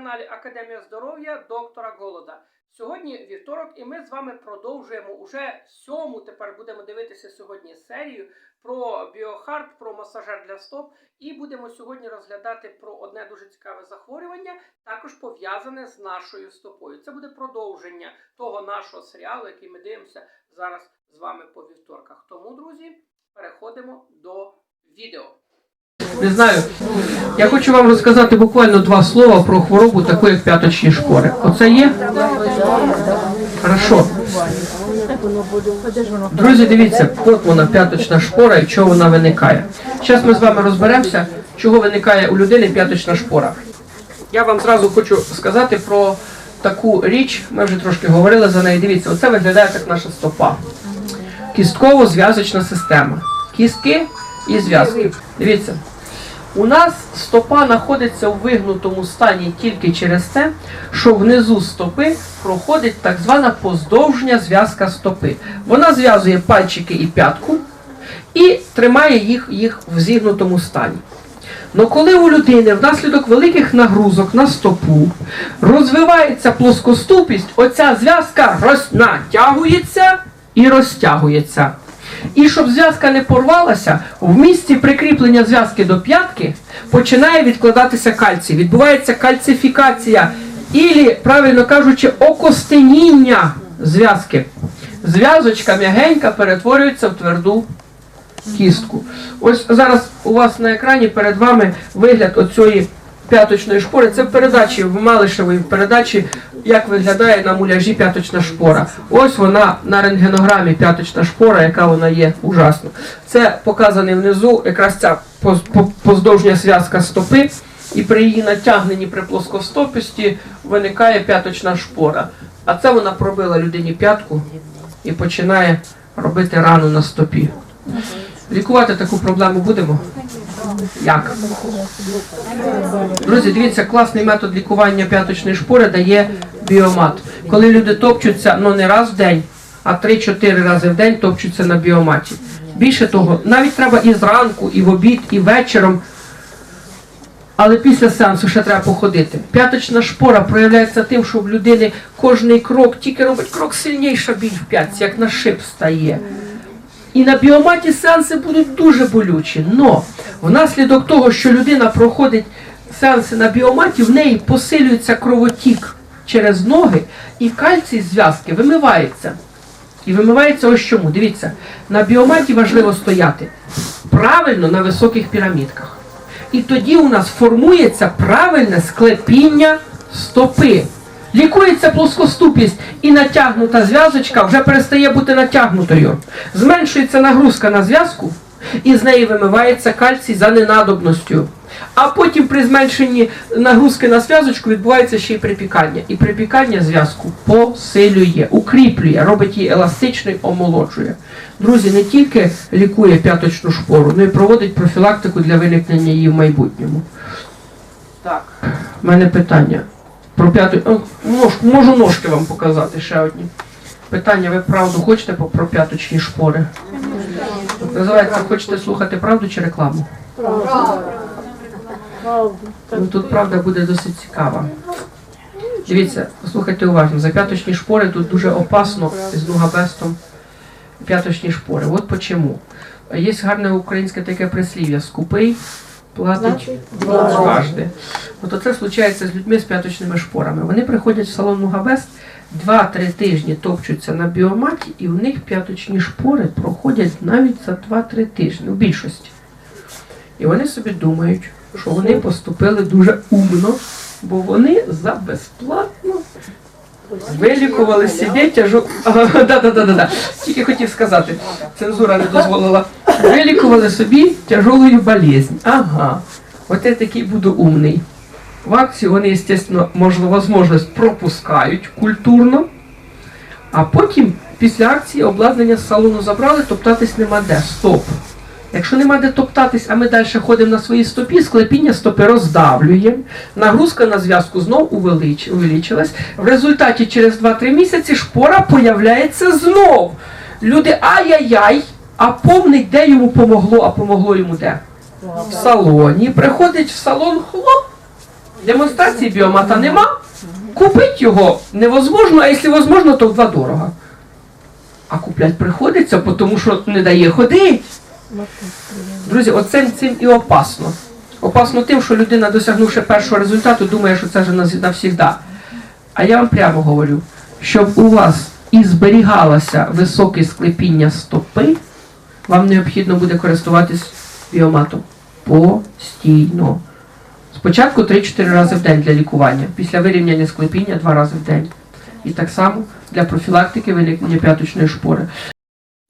каналі Академія здоров'я доктора Голода. Сьогодні вівторок, і ми з вами продовжуємо уже сьому. Тепер будемо дивитися сьогодні серію про біохард, про масажер для стоп. І будемо сьогодні розглядати про одне дуже цікаве захворювання, також пов'язане з нашою стопою. Це буде продовження того нашого серіалу, який ми дивимося зараз з вами по вівторках. Тому, друзі, переходимо до відео. Не знаю. Я хочу вам розказати буквально два слова про хворобу, таку як п'яточні шкори. Оце є? Хорошо. Друзі, дивіться, от вона п'яточна шпора і чого вона виникає. Зараз ми з вами розберемося, чого виникає у людини п'яточна шпора. Я вам зразу хочу сказати про таку річ, ми вже трошки говорили за неї. Дивіться, оце виглядає як наша стопа. Кістково-зв'язочна система. Кістки і зв'язки. Дивіться. У нас стопа знаходиться в вигнутому стані тільки через те, що внизу стопи проходить так звана поздовжня зв'язка стопи. Вона зв'язує пальчики і п'ятку і тримає їх, їх в зігнутому стані. Но коли у людини внаслідок великих нагрузок на стопу розвивається плоскоступість, оця зв'язка натягується і розтягується. І щоб зв'язка не порвалася, в місці прикріплення зв'язки до п'ятки починає відкладатися кальцій. Відбувається кальцифікація, ілі, правильно кажучи, окостеніння зв'язки. Зв'язочка м'ягенька перетворюється в тверду кістку. Ось зараз у вас на екрані перед вами вигляд оцієї п'яточної шпори. Це в передачі, в Малишевої передачі, як виглядає на муляжі п'яточна шпора. Ось вона на рентгенограмі п'яточна шпора, яка вона є ужасно. Це показаний внизу якраз ця поз- поздовжня зв'язка стопи. І при її натягненні при плоскостопості виникає п'яточна шпора. А це вона пробила людині п'ятку і починає робити рану на стопі. Лікувати таку проблему будемо? Як? Друзі, дивіться, класний метод лікування п'яточної шпори дає біомат. Коли люди топчуться ну не раз в день, а 3-4 рази в день топчуться на біоматі. Більше того, навіть треба і зранку, і в обід, і вечором. Але після сеансу ще треба походити. П'яточна шпора проявляється тим, що в людини кожний крок, тільки робить крок сильніша біль в п'ятці, як на шип стає. І на біоматі сеанси будуть дуже болючі. Но внаслідок того, що людина проходить сеанси на біоматі, в неї посилюється кровотік через ноги, і кальцій зв'язки вимивається. І вимивається ось чому. Дивіться, на біоматі важливо стояти правильно на високих пірамідках. І тоді у нас формується правильне склепіння стопи. Лікується плоскоступість і натягнута зв'язочка вже перестає бути натягнутою. Зменшується нагрузка на зв'язку, і з неї вимивається кальцій за ненадобністю. А потім при зменшенні нагрузки на зв'язочку відбувається ще й припікання. І припікання зв'язку посилює, укріплює, робить її еластичною, омолоджує. Друзі, не тільки лікує п'яточну шпору, але й проводить профілактику для виникнення її в майбутньому. Так, в мене питання. Про п'яту. О, нож, можу ножки вам показати ще одні. Питання, ви правду хочете про п'яточні шпори? Називається, хочете слухати правду чи рекламу? Ну, тут правда буде досить цікава. Дивіться, послухайте уважно, за п'яточні шпори тут дуже опасно з нугабестом п'яточні шпори. От почему. Є гарне українське таке прислів'я скупий платить дважди. От це случається з людьми з п'яточними шпорами. Вони приходять в салон Нугавест, 2-3 тижні топчуться на біоматі, і в них п'яточні шпори проходять навіть за 2-3 тижні, у більшості. І вони собі думають, що вони поступили дуже умно, бо вони за безплатно вилікували собі тяжу. Да, да, да, да, да. Тільки хотів сказати, цензура не дозволила. Вилікували собі тяжелую болезнь. Ага. От я такий буду умний. В акцію вони, звісно, можливість пропускають культурно, а потім після акції обладнання з салону забрали, топтатись нема де. Стоп. Якщо нема де топтатись, а ми далі ходимо на своїй стопі, склепіння стопи роздавлюємо, нагрузка на зв'язку знов увелич, увеличилась. В результаті через 2-3 місяці шпора появляється знов. Люди ай-яй-яй, а повний де йому помогло, а помогло йому де? В салоні. Приходить в салон хлоп, Демонстрації біомата нема. Купить його невозможно, а якщо возможно, то в два дорого. А куплять приходиться, тому що не дає ходити. Друзі, оце цим і опасно. Опасно тим, що людина, досягнувши першого результату, думає, що це вже навсігда. А я вам прямо говорю, щоб у вас і зберігалося високе склепіння стопи, вам необхідно буде користуватись біоматом постійно. Спочатку 3-4 рази в день для лікування, після вирівняння склепіння 2 рази в день. І так само для профілактики виникнення п'яточної шпори.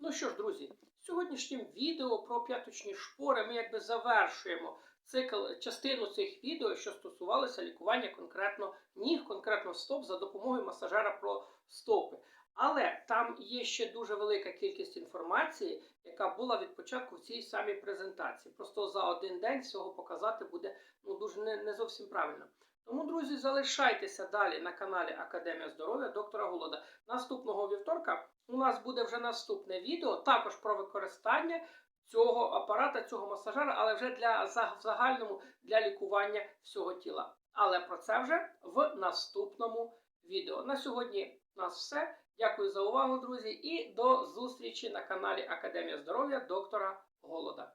Ну що ж, друзі, сьогоднішнім відео про п'яточні шпори ми якби завершуємо цикл частину цих відео, що стосувалися лікування конкретно ніг, конкретно стоп за допомогою масажера про стопи. Але там є ще дуже велика кількість інформації, яка була від початку в цій самій презентації. Просто за один день всього показати буде ну дуже не, не зовсім правильно. Тому, друзі, залишайтеся далі на каналі Академія здоров'я доктора Голода. Наступного вівторка у нас буде вже наступне відео, також про використання цього апарата, цього масажера, але вже для загальному для лікування всього тіла. Але про це вже в наступному відео. На сьогодні у нас все. Дякую за увагу, друзі, і до зустрічі на каналі Академія здоров'я доктора Голода.